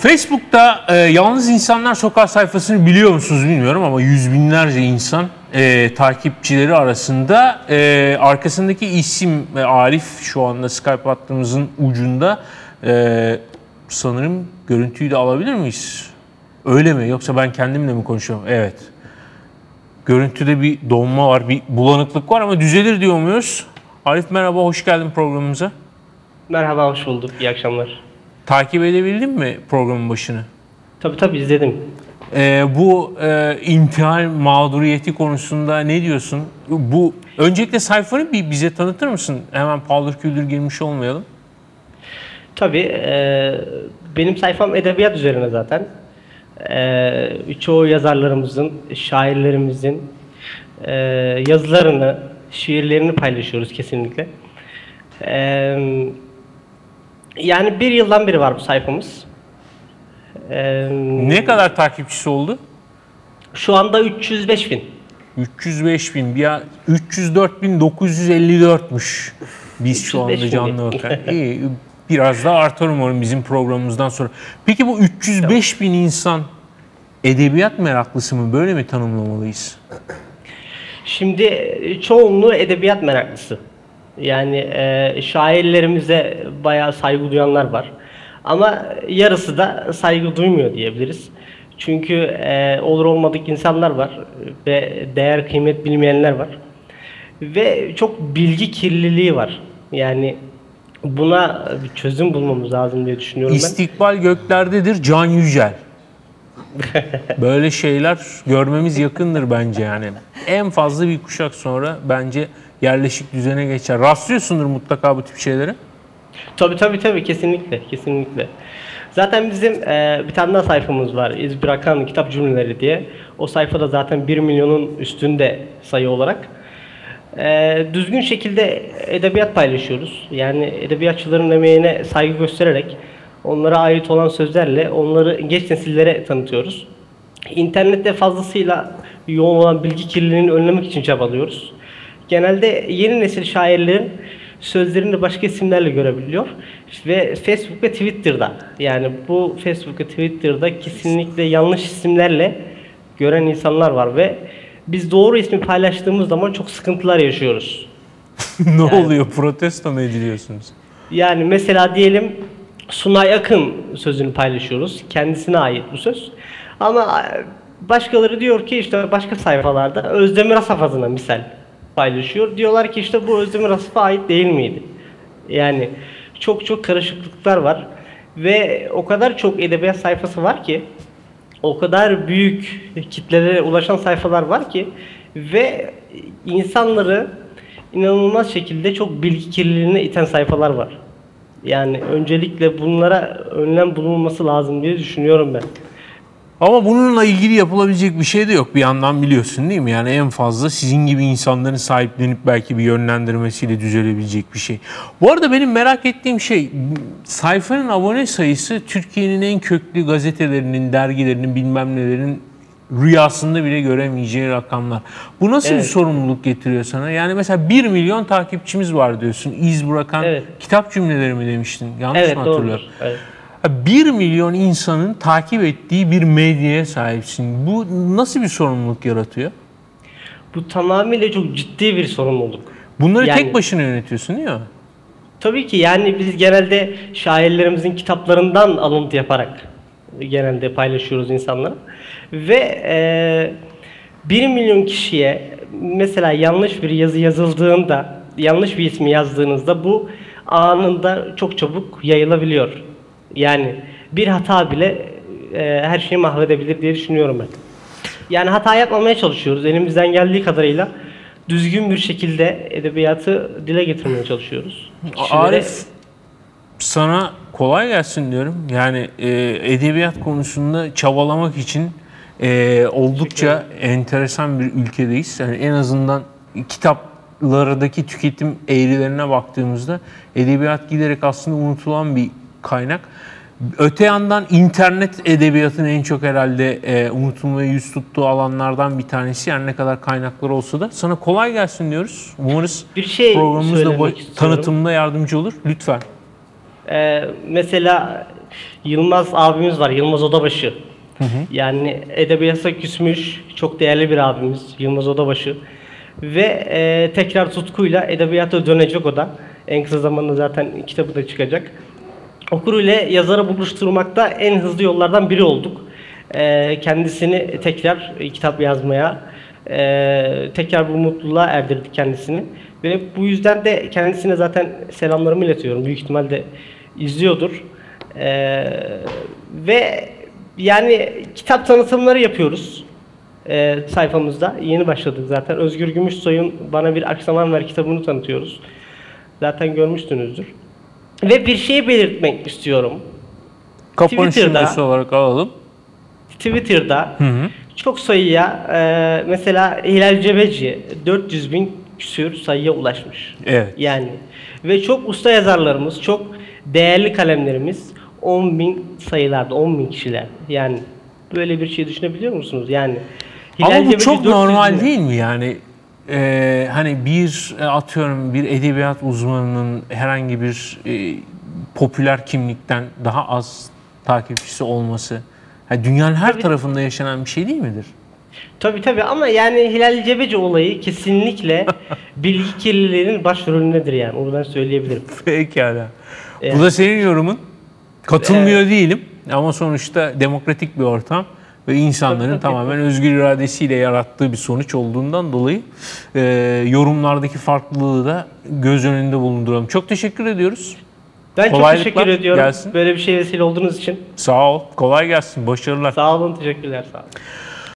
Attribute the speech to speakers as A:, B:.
A: Facebook'ta e, Yalnız İnsanlar Sokak sayfasını biliyor musunuz bilmiyorum ama yüz binlerce insan e, takipçileri arasında e, arkasındaki isim ve Arif şu anda Skype hattımızın ucunda e, sanırım görüntüyü de alabilir miyiz? Öyle mi? Yoksa ben kendimle mi konuşuyorum? Evet. Görüntüde bir donma var, bir bulanıklık var ama düzelir diyor muyuz? Arif merhaba, hoş geldin programımıza.
B: Merhaba, hoş bulduk. İyi akşamlar.
A: Takip edebildin mi programın başını?
B: Tabii tabii izledim.
A: Ee, bu e, intihal mağduriyeti konusunda ne diyorsun? Bu öncelikle sayfanı bir bize tanıtır mısın? Hemen paldır küldür girmiş olmayalım.
B: Tabii. E, benim sayfam edebiyat üzerine zaten. E, çoğu yazarlarımızın, şairlerimizin e, yazılarını, şiirlerini paylaşıyoruz kesinlikle. E, yani bir yıldan beri var bu sayfamız.
A: E, ne kadar takipçisi oldu?
B: Şu anda 305 bin.
A: 305 bin. Ya 304 bin 954'müş. Biz şu anda canlı bakar. İyi. Biraz daha artar umarım bizim programımızdan sonra. Peki bu 305 bin insan edebiyat meraklısı mı? Böyle mi tanımlamalıyız?
B: Şimdi çoğunluğu edebiyat meraklısı. Yani e, şairlerimize bayağı saygı duyanlar var. Ama yarısı da saygı duymuyor diyebiliriz. Çünkü e, olur olmadık insanlar var ve değer kıymet bilmeyenler var. Ve çok bilgi kirliliği var. Yani buna bir çözüm bulmamız lazım diye düşünüyorum ben.
A: İstikbal göklerdedir Can Yücel. Böyle şeyler görmemiz yakındır bence yani. En fazla bir kuşak sonra bence yerleşik düzene geçer. Rastlıyorsundur mutlaka bu tip şeylere.
B: Tabii tabii tabii kesinlikle kesinlikle. Zaten bizim e, bir tane daha sayfamız var. İz bırakan kitap cümleleri diye. O sayfada zaten 1 milyonun üstünde sayı olarak. E, düzgün şekilde edebiyat paylaşıyoruz. Yani edebiyatçıların emeğine saygı göstererek onlara ait olan sözlerle onları geç nesillere tanıtıyoruz. İnternette fazlasıyla yoğun olan bilgi kirliliğini önlemek için çabalıyoruz. Genelde yeni nesil şairlerin sözlerini başka isimlerle görebiliyor. Ve Facebook ve Twitter'da yani bu Facebook ve Twitter'da kesinlikle yanlış isimlerle gören insanlar var ve biz doğru ismi paylaştığımız zaman çok sıkıntılar yaşıyoruz.
A: ne yani, oluyor? Protesto mu ediliyorsunuz?
B: Yani mesela diyelim Sunay Akın sözünü paylaşıyoruz. Kendisine ait bu söz. Ama başkaları diyor ki işte başka sayfalarda Özdemir Asafazı'na misal paylaşıyor. Diyorlar ki işte bu Özdemir Asaf'a ait değil miydi? Yani çok çok karışıklıklar var. Ve o kadar çok edebiyat sayfası var ki o kadar büyük kitlelere ulaşan sayfalar var ki ve insanları inanılmaz şekilde çok bilgi kirliliğine iten sayfalar var. Yani öncelikle bunlara önlem bulunması lazım diye düşünüyorum ben.
A: Ama bununla ilgili yapılabilecek bir şey de yok bir yandan biliyorsun değil mi? Yani en fazla sizin gibi insanların sahiplenip belki bir yönlendirmesiyle düzelebilecek bir şey. Bu arada benim merak ettiğim şey sayfanın abone sayısı Türkiye'nin en köklü gazetelerinin, dergilerinin bilmem nelerin rüyasında bile göremeyeceği rakamlar. Bu nasıl evet. bir sorumluluk getiriyor sana? Yani mesela 1 milyon takipçimiz var diyorsun. İz bırakan evet. kitap cümleleri mi demiştin? Yanlış evet, mı hatırlıyorum? Doğrudur. Evet. 1 milyon insanın takip ettiği bir medyaya sahipsin. Bu nasıl bir sorumluluk yaratıyor?
B: Bu tamamıyla çok ciddi bir sorumluluk.
A: Bunları yani, tek başına yönetiyorsun değil mi?
B: Tabii ki yani biz genelde şairlerimizin kitaplarından alıntı yaparak genelde paylaşıyoruz insanlara. Ve e, 1 milyon kişiye mesela yanlış bir yazı yazıldığında, yanlış bir ismi yazdığınızda bu anında çok çabuk yayılabiliyor. Yani bir hata bile e, her şeyi mahvedebilir diye düşünüyorum ben. Yani hata yapmamaya çalışıyoruz. Elimizden geldiği kadarıyla düzgün bir şekilde edebiyatı dile getirmeye çalışıyoruz.
A: Kişilere... Arif sana kolay gelsin diyorum. Yani e, edebiyat konusunda çabalamak için e, oldukça enteresan bir ülkedeyiz. Yani en azından kitaplardaki tüketim eğrilerine baktığımızda edebiyat giderek aslında unutulan bir kaynak. Öte yandan internet edebiyatının en çok herhalde e, unutulmaya yüz tuttuğu alanlardan bir tanesi. Yani ne kadar kaynaklar olsa da sana kolay gelsin diyoruz. Umarız bir şey programımız da bu tanıtımda yardımcı olur. Lütfen.
B: Ee, mesela Yılmaz abimiz var. Yılmaz Odabaşı. Yani edebiyata küsmüş çok değerli bir abimiz Yılmaz Odabaşı. Ve e, tekrar tutkuyla edebiyata dönecek o da. En kısa zamanda zaten kitabı da çıkacak. Okur ile yazarı buluşturmakta en hızlı yollardan biri olduk. E, kendisini tekrar kitap yazmaya, e, tekrar bu mutluluğa erdirdik kendisini. Ve bu yüzden de kendisine zaten selamlarımı iletiyorum. Büyük ihtimalle izliyordur. E, ve yani kitap tanıtımları yapıyoruz e, sayfamızda. Yeni başladık zaten. Özgür Gümüşsoy'un Bana Bir Aksaman Ver kitabını tanıtıyoruz. Zaten görmüşsünüzdür. Ve bir şey belirtmek istiyorum.
A: Kapanış
B: Twitter'da-
A: cümlesi olarak alalım.
B: Twitter'da
A: Hı hı.
B: çok sayıya e, mesela Hilal Cebeci 400 bin küsür sayıya ulaşmış.
A: Evet.
B: Yani ve çok usta yazarlarımız, çok değerli kalemlerimiz 10 bin sayılarda, 10 bin kişiler. Yani böyle bir şey düşünebiliyor musunuz? Yani
A: Ama bu
B: Cebeci
A: çok
B: 400
A: normal değil mi yani? Ee, hani bir e, atıyorum bir edebiyat uzmanının herhangi bir e, popüler kimlikten daha az takipçisi olması ha, dünyanın her
B: Tabii.
A: tarafında yaşanan bir şey değil midir?
B: Tabii tabii ama yani Hilal Cebeci olayı kesinlikle bilgi kirliliğinin başrolündedir yani. Onu ben söyleyebilirim.
A: Pekala.
B: Evet.
A: Bu da senin yorumun. Katılmıyor değilim ama sonuçta demokratik bir ortam ve insanların
B: Tabii, tabii.
A: tamamen özgür iradesiyle yarattığı bir sonuç olduğundan dolayı e, yorumlardaki farklılığı da göz önünde bulunduralım. Çok teşekkür ediyoruz.
B: Ben çok teşekkür ediyorum.
A: gelsin.
B: Böyle bir şey vesile olduğunuz için.
A: Sağ ol. Kolay gelsin. Başarılar.
B: Sağ olun, teşekkürler. Sağ olun.